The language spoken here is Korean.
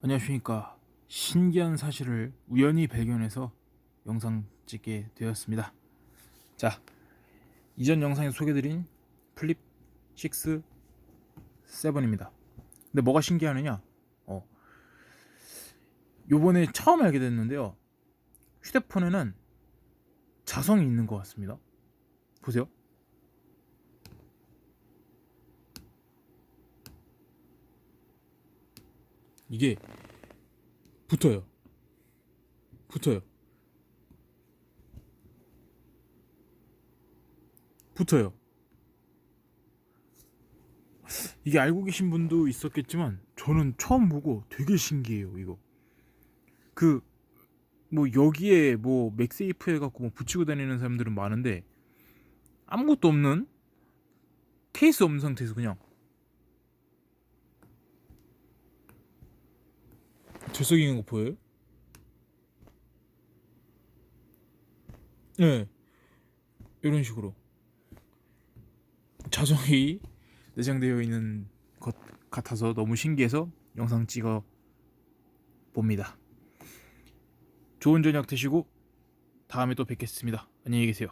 안녕하십니까. 신기한 사실을 우연히 발견해서 영상 찍게 되었습니다. 자, 이전 영상에 소개드린 플립 6 7입니다. 근데 뭐가 신기하느냐? 어, 요번에 처음 알게 됐는데요. 휴대폰에는 자성이 있는 것 같습니다. 보세요. 이게 붙어요. 붙어요. 붙어요. 이게 알고 계신 분도 있었겠지만 저는 처음 보고 되게 신기해요, 이거. 그 뭐 여기에 뭐 맥세이프 해 갖고 뭐 붙이고 다니는 사람들은 많은데 아무것도 없는 케이스 없는 상태에서 그냥 들썩이는 거 보여요? 네. 이런 식으로 자성이 내장되어 있는 것 같아서 너무 신기해서 영상 찍어 봅니다. 좋은 저녁 되시고 다음에 또 뵙겠습니다. 안녕히 계세요.